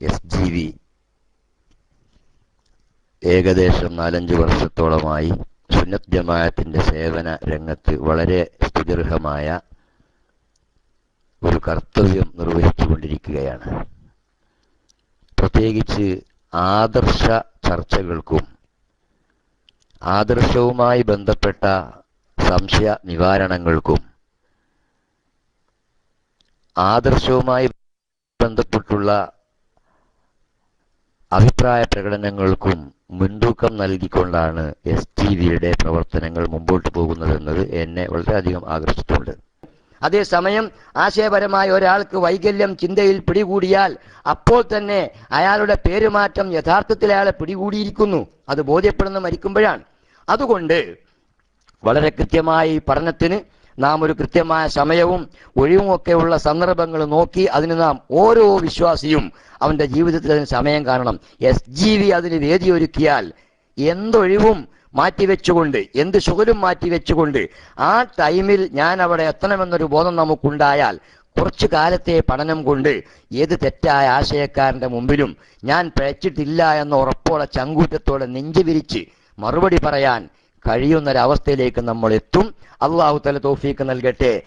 S G V ഏകദേശം നാലഞ്ച് വർഷത്തോളമായി സുന്നത് ജമാഅത്തിന്റെ സേവന രംഗത്ത് വളരെ സ്തുതിർഹമായ ഒരു കർത്തവ്യം നിർവഹിച്ചുകൊണ്ടിരിക്കുകയാണ്. പ്രത്യേകിച്ച് ആദർശ ചർച്ചകൾക്കും ആദർശവുമായി ബന്ധപ്പെട്ട സംശയ നിവാരണങ്ങൾക്കും ആദർശവുമായി ബന്ധപ്പെട്ടുള്ള അഭിപ്രായ പ്രകടനങ്ങൾക്കും മുൻതൂക്കം നൽകിക്കൊണ്ടാണ് എസ് ടി വിയുടെ പ്രവർത്തനങ്ങൾ മുമ്പോട്ട് പോകുന്നതെന്നത് എന്നെ വളരെയധികം ആകർഷിച്ചിട്ടുണ്ട്. അതേസമയം ആശയപരമായ ഒരാൾക്ക് വൈകല്യം ചിന്തയിൽ പിടികൂടിയാൽ അപ്പോൾ തന്നെ അയാളുടെ പേരുമാറ്റം യഥാർത്ഥത്തിൽ അയാളെ പിടികൂടിയിരിക്കുന്നു. അത് ബോധ്യപ്പെടുന്ന മരിക്കുമ്പോഴാണ്. അതുകൊണ്ട് വളരെ കൃത്യമായി പഠനത്തിന് നാം ഒരു കൃത്യമായ സമയവും ഒഴിവും ഒക്കെയുള്ള സന്ദർഭങ്ങൾ നോക്കി അതിന് നാം ഓരോ വിശ്വാസിയും അവന്റെ ജീവിതത്തിൽ അതിന് സമയം കാണണം. എസ് ജി വി അതിന് വേദിയൊരുക്കിയാൽ എന്തൊഴിവും മാറ്റിവെച്ചുകൊണ്ട് എന്ത് ശുഖലും മാറ്റിവെച്ചുകൊണ്ട് ആ ടൈമിൽ ഞാൻ അവിടെ എത്തണമെന്നൊരു ബോധം നമുക്കുണ്ടായാൽ കുറച്ചു കാലത്തെ പഠനം കൊണ്ട് ഏത് തെറ്റായ ആശയക്കാരന്റെ മുമ്പിലും ഞാൻ പിഴച്ചിട്ടില്ല എന്ന ഉറപ്പോടെ ചങ്കൂറ്റത്തോടെ നെഞ്ചു വിരിച്ച് മറുപടി പറയാൻ കഴിയുന്നൊരവസ്ഥയിലേക്ക് നമ്മൾ എത്തും അള്ളാഹു തല തോഫീക്ക് നൽകട്ടെ.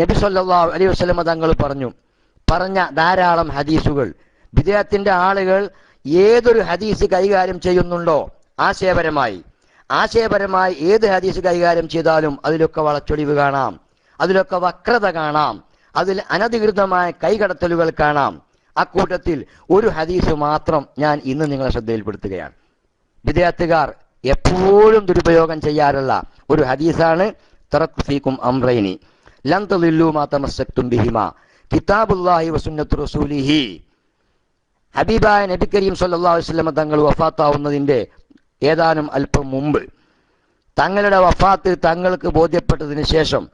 നബി സല്ലാ അലൈഹി വസ്ലമ തങ്ങൾ പറഞ്ഞു പറഞ്ഞ ധാരാളം ഹദീസുകൾ. വിദേഹത്തിന്റെ ആളുകൾ ഏതൊരു ഹദീസ് കൈകാര്യം ചെയ്യുന്നുണ്ടോ? ആശയപരമായി. ആശയപരമായി ഏത് ഹദീസ് കൈകാര്യം ചെയ്താലും അതിലൊക്കെ വളച്ചൊടിവ് കാണാം. അതിലൊക്കെ വക്രത കാണാം. അതിൽ അനധികൃതമായ കൈകടത്തലുകൾ കാണാം. അക്കൂട്ടത്തിൽ ഒരു ഹദീസ് മാത്രം ഞാൻ ഇന്ന് നിങ്ങളെ ശ്രദ്ധയിൽപ്പെടുത്തുകയാണ്. വിദ്യാർത്ഥികാർ എപ്പോഴും ദുരുപയോഗം ചെയ്യാറുള്ള ഒരു ഹദീസാണ് തറക്കു ഫീക്കും അംറൈനി. ലൻ തളില്ലു മാ തമസ്സക്തും ബിഹിമ. കിതാബുല്ലാഹി വസുന്നത്തു റസൂലിഹി. ഹബീബായ നബി കരീം അലൈഹി വസല്ലം തങ്ങൾ വഫാത്താവുന്നതിന്റെ ഏതാനും അല്പം മുമ്പ് തങ്ങളുടെ വഫാത്ത് തങ്ങൾക്ക് ബോധ്യപ്പെട്ടതിന് ശേഷം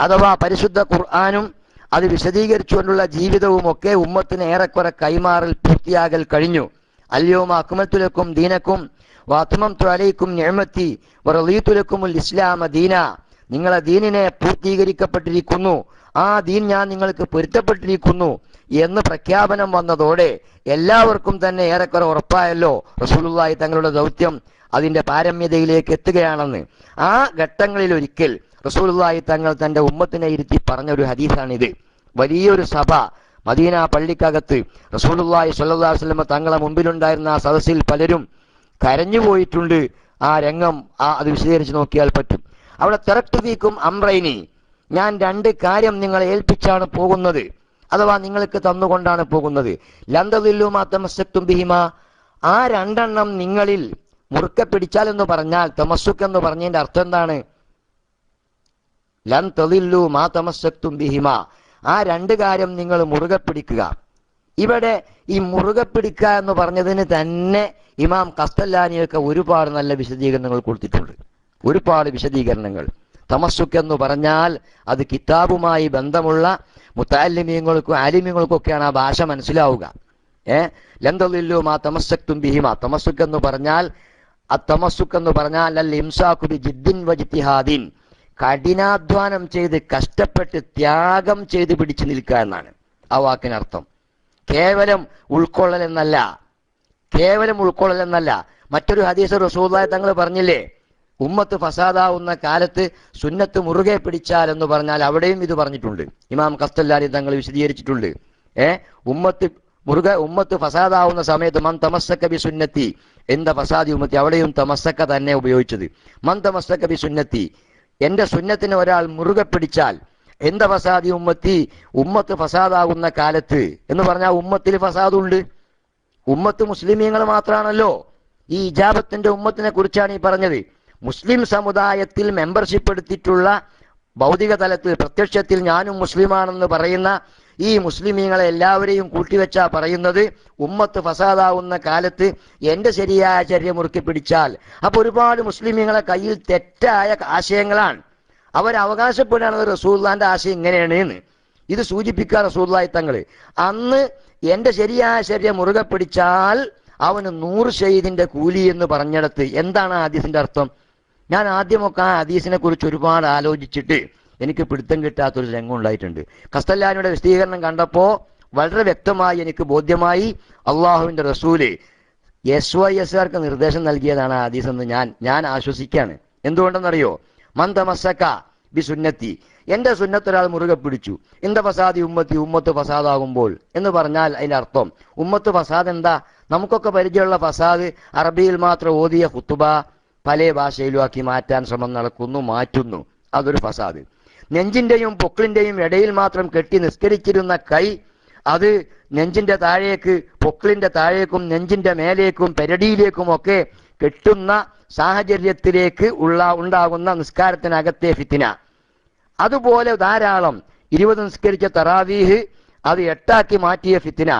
അഥവാ പരിശുദ്ധ ഖുർആാനും അത് വിശദീകരിച്ചുകൊണ്ടുള്ള ജീവിതവും ഒക്കെ ഉമ്മത്തിന് ഏറെക്കുറെ കൈമാറൽ പൂർത്തിയാകൽ കഴിഞ്ഞു. അല്ലയോ അക്മത്തുലക്കും ദീനക്കും വാത്മം അലൈക്കും ഞെമത്തി വറലീത്തുലക്കുമുൽ ഇസ്ലാമ ദീന. നിങ്ങളെ ദീനിനെ പൂർത്തീകരിക്കപ്പെട്ടിരിക്കുന്നു. ആ ദീൻ ഞാൻ നിങ്ങൾക്ക് പൊരുത്തപ്പെട്ടിരിക്കുന്നു എന്ന് പ്രഖ്യാപനം വന്നതോടെ എല്ലാവർക്കും തന്നെ ഏറെക്കുറെ ഉറപ്പായല്ലോ റസൂലുള്ളാഹി തങ്ങളുടെ ദൗത്യം അതിന്റെ പാരമ്യതയിലേക്ക് എത്തുകയാണെന്ന്. ആ ഘട്ടങ്ങളിൽ ഒരിക്കൽ റസൂലുള്ളാഹി തങ്ങൾ തന്റെ ഉമ്മത്തിനെ ഇരുത്തി പറഞ്ഞ ഒരു ഹദീസാണിത്. വലിയൊരു സഭ മദീന പള്ളിക്കകത്ത് റസൂലുള്ളാഹി സ്വല്ലല്ലാഹു അലൈഹി വസല്ലം തങ്ങളെ മുമ്പിലുണ്ടായിരുന്ന ആ സദസ്സിൽ പലരും കരഞ്ഞു പോയിട്ടുണ്ട്. ആ രംഗം ആ അത് വിശദീകരിച്ച് നോക്കിയാൽ പറ്റും. അവിടെ വീക്കും അംറൈനി ഞാൻ രണ്ട് കാര്യം നിങ്ങളെ ഏൽപ്പിച്ചാണ് പോകുന്നത്. അഥവാ നിങ്ങൾക്ക് തന്നുകൊണ്ടാണ് പോകുന്നത്. ലന്തതില്ലു മാത്തമസ്സക്തും ബിഹിമ. ആ രണ്ടെണ്ണം നിങ്ങളിൽ മുറുക്കെ പിടിച്ചാൽ എന്ന് പറഞ്ഞാൽ തമസ്സുക്ക് എന്ന് പറഞ്ഞതിന്റെ അർത്ഥം എന്താണ്? ലൻ തെളില്ലു മാ തമസക്തും ബിഹിമ. ആ രണ്ട് കാര്യം നിങ്ങൾ മുറുകെ പിടിക്കുക. ഇവിടെ ഈ മുറുകെ പിടിക്കുക എന്ന് പറഞ്ഞതിന് തന്നെ ഇമാം കസ്തല്ലാനിയൊക്കെ ഒരുപാട് നല്ല വിശദീകരണങ്ങൾ കൊടുത്തിട്ടുണ്ട്. ഒരുപാട് വിശദീകരണങ്ങൾ. തമസ്സുക്ക് എന്ന് പറഞ്ഞാൽ അത് കിതാബുമായി ബന്ധമുള്ള മുത്താലിമ്യങ്ങൾക്കും ആലിമ്യങ്ങൾക്കൊക്കെയാണ് ആ ഭാഷ മനസ്സിലാവുക. ഏ? ലന്തലില്ലു മാ തമസ്സക്തും ബിഹിമ. തമസ്സുക്ക് എന്ന് പറഞ്ഞാൽ ആ തമസ്സുക്ക് എന്ന് പറഞ്ഞാൽ അൽ ഇംസാഖുബി ജിദ്ദിൻ വജിത്തിഹാദിൻ കഠിനാധ്വാനം ചെയ്ത് കഷ്ടപ്പെട്ട് ത്യാഗം ചെയ്ത് പിടിച്ചു നിൽക്കുക എന്നാണ് ആ വാക്കിനർത്ഥം. കേവലം ഉൾക്കൊള്ളൽ എന്നല്ല കേവലം ഉൾക്കൊള്ളൽ എന്നല്ല മറ്റൊരു ഹദീസ് റസൂദായ തങ്ങൾ പറഞ്ഞില്ലേ ഉമ്മത്ത് ഫസാദാവുന്ന കാലത്ത് സുന്നത്ത് മുറുകെ പിടിച്ചാൽ എന്ന് പറഞ്ഞാൽ അവിടെയും ഇത് പറഞ്ഞിട്ടുണ്ട്. ഇമാം കസ്തല്ലാരി തങ്ങൾ വിശദീകരിച്ചിട്ടുണ്ട്. ഏ ഉമ്മത്ത് മുറുകെ ഉമ്മത്ത് ഫസാദാവുന്ന സമയത്ത് മൻ തമസ്സക്ക ബി സുന്നത്തി എന്താ ഫസാദി ഉമ്മത്തി? അവിടെയും തമസ്സക്ക തന്നെ ഉപയോഗിച്ചത്. മൻ തമസ്സക്ക ബി സുന്നത്തി എന്റെ സുന്നത്തിന് ഒരാൾ മുറുകെ പിടിച്ചാൽ എന്താ ഫസാദി ഉമ്മത്തി? ഉമ്മത്ത് ഫസാദാകുന്ന കാലത്ത് എന്ന് പറഞ്ഞാൽ ഉമ്മത്തിൽ ഫസാദുണ്ട്. ഉമ്മത്ത് മുസ്ലിമീങ്ങൾ മാത്രമാണല്ലോ ഈ ഇജാബത്തിന്റെ ഉമ്മത്തിനെ കുറിച്ചാണ് ഈ പറഞ്ഞത്. മുസ്ലിം സമുദായത്തിൽ മെമ്പർഷിപ്പ് എടുത്തിട്ടുള്ള ഭൗതിക തലത്തിൽ പ്രത്യക്ഷത്തിൽ ഞാനും മുസ്ലിമാണെന്ന് പറയുന്ന ഈ മുസ്ലിമീങ്ങളെ എല്ലാവരെയും കൂട്ടിവെച്ചാ പറയുന്നത് ഉമ്മത്ത് ഫസാദാവുന്ന കാലത്ത് എന്റെ ശരിയായ ചര്യ മുറുക്കി പിടിച്ചാൽ. അപ്പൊ ഒരുപാട് മുസ്ലിമീങ്ങളെ കയ്യിൽ തെറ്റായ ആശയങ്ങളാണ്. അവർ അവകാശപ്പെടുകയാണത് റസൂല്ലാന്റെ ആശയം ഇങ്ങനെയാണ് എന്ന് ഇത് സൂചിപ്പിക്കുക റസൂല്ലായി തങ്ങൾ അന്ന് എന്റെ ശരിയായ ശരീരം മുറുകെ പിടിച്ചാൽ അവന് നൂറ് ഷെയ്ദിന്റെ കൂലി എന്ന് പറഞ്ഞിടത്ത് എന്താണ് ആ അർത്ഥം? ഞാൻ ആദ്യമൊക്കെ ആ ഹദീസിനെ കുറിച്ച് ഒരുപാട് ആലോചിച്ചിട്ട് എനിക്ക് പിടുത്തം കിട്ടാത്തൊരു രംഗം ഉണ്ടായിട്ടുണ്ട്. കസ്തല്ലാനിയുടെ വിശദീകരണം കണ്ടപ്പോ വളരെ വ്യക്തമായി എനിക്ക് ബോധ്യമായി അള്ളാഹുവിന്റെ റസൂൽ എസ് വൈ എസ് ആർക്ക് നിർദ്ദേശം നൽകിയതാണ് ആ ഹദീസ് എന്ന് ഞാൻ ഞാൻ ആശ്വസിക്കുകയാണ്. എന്തുകൊണ്ടെന്നറിയോ? മന്ദമസക്ക ബി സുന്നത്തി എന്റെ സുന്നത്ത് ഒരാൾ മുറുകെ പിടിച്ചു. ഇന്ത ഫസാദി ഉമ്മത്തി ഉമ്മത്ത് ഫസാദാകുമ്പോൾ എന്ന് പറഞ്ഞാൽ അതിന്റെ അർത്ഥം. ഉമ്മത്ത് ഫസാദ് എന്താ? നമുക്കൊക്കെ പരിചയമുള്ള ഫസാദ് അറബിയിൽ മാത്രം ഓതിയ ഹുത്തുബ പല ഭാഷയിലും ആക്കി മാറ്റാൻ ശ്രമം നടക്കുന്നു മാറ്റുന്നു. അതൊരു ഫസാദ്. നെഞ്ചിന്റെയും പൊക്കിളിന്റെയും ഇടയിൽ മാത്രം കെട്ടി നിസ്കരിച്ചിരുന്ന കൈ അത് നെഞ്ചിന്റെ താഴേക്ക് പൊക്കിളിന്റെ താഴേക്കും നെഞ്ചിന്റെ മേലേക്കും പെരടിയിലേക്കും ഒക്കെ കെട്ടുന്ന സാഹചര്യത്തിലേക്ക് ഉള്ള ഉണ്ടാകുന്ന നിസ്കാരത്തിനകത്തെ ഫിത്തിന. അതുപോലെ ധാരാളം ഇരുപത് നിസ്കരിച്ച തറാവീഹ് അത് എട്ടാക്കി മാറ്റിയ ഫിത്തിന.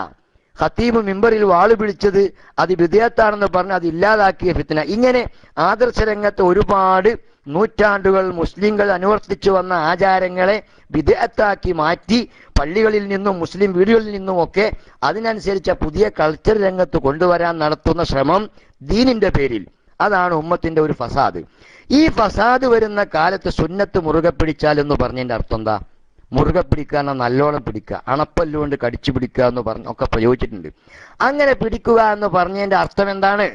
ഹത്തീബ് മിമ്പറിൽ വാൾ പിടിച്ചത് അത് വിധേയത്താണെന്ന് പറഞ്ഞ് അത് ഇല്ലാതാക്കിയ ഫിത്തിന. ഇങ്ങനെ ആദർശ രംഗത്ത് ഒരുപാട് നൂറ്റാണ്ടുകൾ മുസ്ലിങ്ങൾ അനുവർത്തിച്ചു വന്ന ആചാരങ്ങളെ വിധേയത്താക്കി മാറ്റി പള്ളികളിൽ നിന്നും മുസ്ലിം വീടുകളിൽ നിന്നും ഒക്കെ അതിനനുസരിച്ച പുതിയ കൾച്ചർ രംഗത്ത് കൊണ്ടുവരാൻ നടത്തുന്ന ശ്രമം ദീനിന്റെ പേരിൽ. അതാണ് ഉമ്മത്തിന്റെ ഒരു ഫസാദ്. ഈ ഫസാദ് വരുന്ന കാലത്ത് സുന്നത്ത് മുറുകെ പിടിച്ചാൽ എന്ന് പറഞ്ഞതിന്റെ അർത്ഥം എന്താ? മുറുകെ പിടിക്കാൻ നല്ലോണം പിടിക്കുക. അണപ്പല്ലുകൊണ്ട് കടിച്ചു പിടിക്കുക എന്ന് പറഞ്ഞ ഒക്കെ പ്രയോഗിച്ചിട്ടുണ്ട്. അങ്ങനെ പിടിക്കുക എന്ന് പറഞ്ഞതിന്റെ അർത്ഥം എന്താണ്?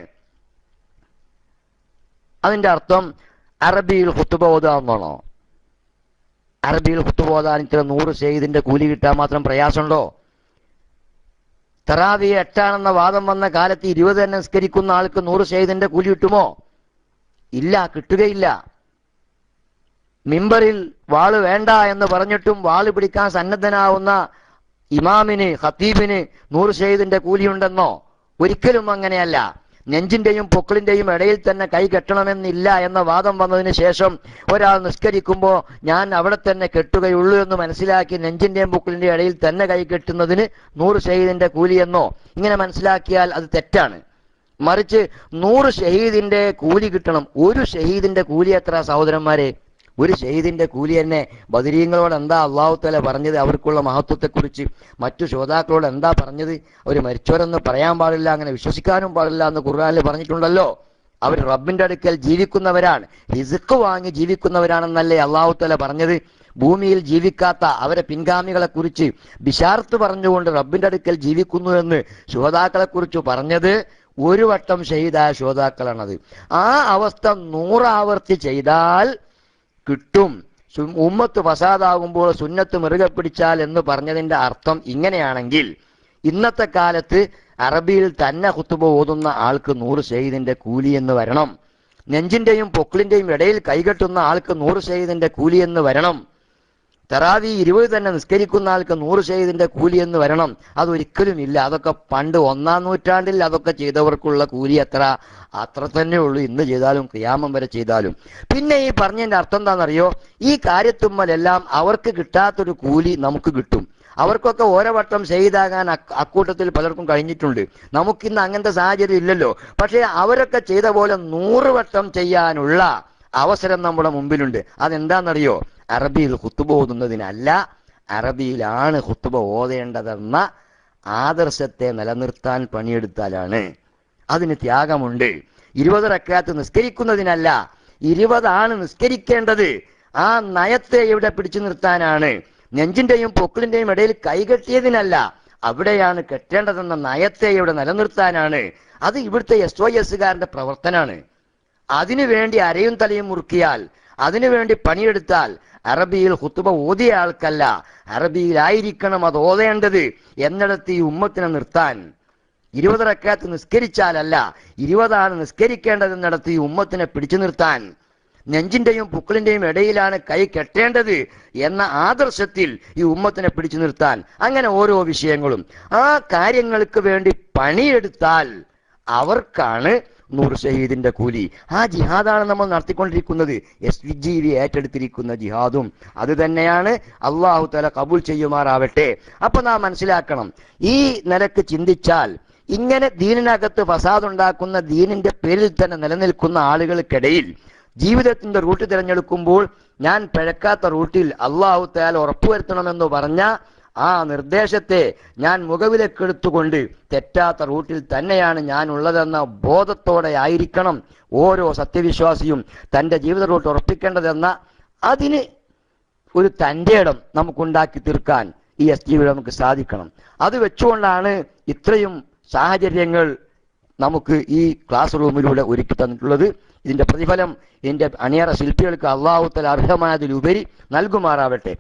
അതിന്റെ അർത്ഥം അറബിയിൽ ഹുത്തുബ ഓതാന്നാണോ അറബിയിൽ ഹുത്തുബ ഓതാൻ ഇത്ര നൂറ് സെയ്തിന്റെ കൂലി കിട്ടാൻ മാത്രം പ്രയാസമുണ്ടോ? തറാവി എട്ടാണെന്ന വാദം വന്ന കാലത്ത് ഇരുപത് തന്നെ ആൾക്ക് നൂറ് സെയ്തിന്റെ കൂലി കിട്ടുമോ? ഇല്ല കിട്ടുകയില്ല. മിമ്പറിൽ വാൾ വേണ്ട എന്ന് പറഞ്ഞിട്ടും വാൾ പിടിക്കാൻ സന്നദ്ധനാവുന്ന ഇമാമിന് ഹത്തീബിന് നൂറ് ഷെയ്ദിന്റെ കൂലിയുണ്ടെന്നോ? ഒരിക്കലും അങ്ങനെയല്ല. നെഞ്ചിന്റെയും പൊക്കിളിന്റെയും ഇടയിൽ തന്നെ കൈ കെട്ടണമെന്നില്ല എന്ന വാദം വന്നതിന് ശേഷം ഒരാൾ നിസ്കരിക്കുമ്പോൾ ഞാൻ അവിടെ തന്നെ കെട്ടുകയുള്ളൂ എന്ന് മനസ്സിലാക്കി നെഞ്ചിന്റെയും പൊക്കിളിന്റെയും ഇടയിൽ തന്നെ കൈ കെട്ടുന്നതിന് നൂറ് ഷഹീദിന്റെ കൂലിയെന്നോ ഇങ്ങനെ മനസ്സിലാക്കിയാൽ അത് തെറ്റാണ്. മറിച്ച് നൂറ് ഷഹീദിന്റെ കൂലി കിട്ടണം. ഒരു ഷഹീദിന്റെ കൂലി എത്ര സഹോദരന്മാരെ? ഒരു ഷഹീദിന്റെ കൂലി തന്നെ ബദരീങ്ങളോട് എന്താ അള്ളാഹു തല പറഞ്ഞത്? അവർക്കുള്ള മഹത്വത്തെക്കുറിച്ച് മറ്റു ശ്രോതാക്കളോട് എന്താ പറഞ്ഞത്? അവർ മരിച്ചവരെന്ന് പറയാൻ പാടില്ല അങ്ങനെ വിശ്വസിക്കാനും പാടില്ല എന്ന് ഖുർആാനിൽ പറഞ്ഞിട്ടുണ്ടല്ലോ. അവർ റബ്ബിന്റെ അടുക്കൽ ജീവിക്കുന്നവരാണ്. ഹിസുക്ക് വാങ്ങി ജീവിക്കുന്നവരാണെന്നല്ലേ അള്ളാഹു തല പറഞ്ഞത്. ഭൂമിയിൽ ജീവിക്കാത്ത അവരെ പിൻഗാമികളെ കുറിച്ച് ബിഷാർത്ത് പറഞ്ഞുകൊണ്ട് റബ്ബിന്റെ അടുക്കൽ ജീവിക്കുന്നു എന്ന് ശ്രോതാക്കളെ കുറിച്ച് പറഞ്ഞത് ഒരു വട്ടം ഷഹീദായ ശ്രോതാക്കളാണത്. ആ അവസ്ഥ നൂറാവർത്തി ചെയ്താൽ കിട്ടും. ഉമ്മത്ത് ഫസാദാകുമ്പോൾ സുന്നത്ത് മുറുകെ പിടിച്ചാൽ എന്ന് പറഞ്ഞതിന്റെ അർത്ഥം ഇങ്ങനെയാണെങ്കിൽ ഇന്നത്തെ കാലത്ത് അറബിയിൽ തന്നെ കുത്തുബ ഓതുന്ന ആൾക്ക് നൂറ് ഷെയ്ദിന്റെ കൂലി എന്ന് വരണം. നെഞ്ചിന്റെയും പൊക്കിളിന്റെയും ഇടയിൽ കൈകെട്ടുന്ന ആൾക്ക് നൂറ് ഷെയ്ദിന്റെ കൂലി എന്ന് വരണം. തറാവി ഇരുപത് തന്നെ നിസ്കരിക്കുന്ന ആൾക്ക് നൂറ് ഷെയ്ദിന്റെ കൂലി എന്ന് വരണം. അതൊരിക്കലും ഇല്ല. അതൊക്കെ പണ്ട് ഒന്നാം നൂറ്റാണ്ടിൽ അതൊക്കെ ചെയ്തവർക്കുള്ള കൂലി അത്ര അത്ര തന്നെ ഉള്ളൂ. ഇന്ന് ചെയ്താലും ക്രിയാമം വരെ ചെയ്താലും. പിന്നെ ഈ പറഞ്ഞതിന്റെ അർത്ഥം എന്താണെന്നറിയോ? ഈ കാര്യത്തുമ്മലെല്ലാം അവർക്ക് കിട്ടാത്തൊരു കൂലി നമുക്ക് കിട്ടും. അവർക്കൊക്കെ ഓരോ വട്ടം ചെയ്താകാൻ അക്ക- അക്കൂട്ടത്തിൽ പലർക്കും കഴിഞ്ഞിട്ടുണ്ട്. നമുക്കിന്ന് അങ്ങനത്തെ സാഹചര്യം ഇല്ലല്ലോ. പക്ഷേ അവരൊക്കെ ചെയ്ത പോലെ നൂറ് വട്ടം ചെയ്യാനുള്ള അവസരം നമ്മുടെ മുമ്പിലുണ്ട്. അതെന്താണെന്നറിയോ? അറബിയിൽ കുത്തുബ ഓതുന്നതിനല്ല അറബിയിലാണ് കുത്തുബ ഓതേണ്ടതെന്ന ആദർശത്തെ നിലനിർത്താൻ പണിയെടുത്താലാണ്. അതിന് ത്യാഗമുണ്ട്. ഇരുപത് റക്കാത്ത് നിസ്കരിക്കുന്നതിനല്ല ഇരുപതാണ് നിസ്കരിക്കേണ്ടത്. ആ നയത്തെ ഇവിടെ പിടിച്ചു നിർത്താനാണ്? നെഞ്ചിന്റെയും പൊക്കിളിന്റെയും ഇടയിൽ കൈകെട്ടിയതിനല്ല അവിടെയാണ് കെട്ടേണ്ടതെന്ന നയത്തെ ഇവിടെ നിലനിർത്താനാണ്? അത് ഇവിടുത്തെ എസ് ഒ പ്രവർത്തനാണ്. അതിനു വേണ്ടി അരയും തലയും മുറുക്കിയാൽ അതിനു വേണ്ടി പണിയെടുത്താൽ അറബിയിൽ ഹുത്തുബ ഓതിയ ആൾക്കല്ല. അറബിയിലായിരിക്കണം അത് ഓതേണ്ടത്. എന്നിടത്ത് ഈ ഉമ്മത്തിനെ നിർത്താൻ. ഇരുപത് റക്കാത്ത് നിസ്കരിച്ചാലല്ല ഇരുപതാണ് നിസ്കരിക്കേണ്ടതെന്നിടത്ത് ഈ ഉമ്മത്തിനെ പിടിച്ചു നിർത്താൻ. നെഞ്ചിന്റെയും പുക്കിളിന്റെയും ഇടയിലാണ് കൈ കെട്ടേണ്ടത് എന്ന ആദർശത്തിൽ ഈ ഉമ്മത്തിനെ പിടിച്ചു നിർത്താൻ. അങ്ങനെ ഓരോ വിഷയങ്ങളും. ആ കാര്യങ്ങൾക്ക് വേണ്ടി പണിയെടുത്താൽ അവർക്കാണ് നൂറ് ഷഹീദിന്റെ കൂലി. ആ ജിഹാദാണ് നമ്മൾ നടത്തിക്കൊണ്ടിരിക്കുന്നത്. എസ് വി ജി വി ഏറ്റെടുത്തിരിക്കുന്ന ജിഹാദും. അത് തന്നെയാണ് അള്ളാഹു തല കബൂൽ ചെയ്യുമാറാവട്ടെ. അപ്പൊ നാം മനസ്സിലാക്കണം. ഈ നിലയ്ക്ക് ചിന്തിച്ചാൽ ഇങ്ങനെ ദീനിനകത്ത് ഫസാദ് ഉണ്ടാക്കുന്ന ദീനിന്റെ പേരിൽ തന്നെ നിലനിൽക്കുന്ന ആളുകൾക്കിടയിൽ ജീവിതത്തിന്റെ റൂട്ട് തിരഞ്ഞെടുക്കുമ്പോൾ ഞാൻ പിഴക്കാത്ത റൂട്ടിൽ അള്ളാഹു തയാൽ ഉറപ്പുവരുത്തണമെന്ന് പറഞ്ഞ ആ നിർദ്ദേശത്തെ ഞാൻ മുഖവിലക്കെടുത്തുകൊണ്ട് തെറ്റാത്ത റൂട്ടിൽ തന്നെയാണ് ഞാൻ ഉള്ളതെന്ന ബോധത്തോടെ ആയിരിക്കണം ഓരോ സത്യവിശ്വാസിയും തന്റെ ജീവിത റൂട്ട് ഉറപ്പിക്കേണ്ടതെന്ന അതിന് ഒരു തന്റെ ഇടം നമുക്കുണ്ടാക്കി തീർക്കാൻ ഈ എസ് ടി നമുക്ക് സാധിക്കണം. അത് വെച്ചുകൊണ്ടാണ് ഇത്രയും സാഹചര്യങ്ങൾ നമുക്ക് ഈ ക്ലാസ് റൂമിലൂടെ ഒരുക്കി തന്നിട്ടുള്ളത്. ഇതിന്റെ പ്രതിഫലം ഇതിന്റെ അണിയറ ശില്പികൾക്ക് അള്ളാഹുത്തൽ അർഹമായതിലുപരി നൽകുമാറാവട്ടെ.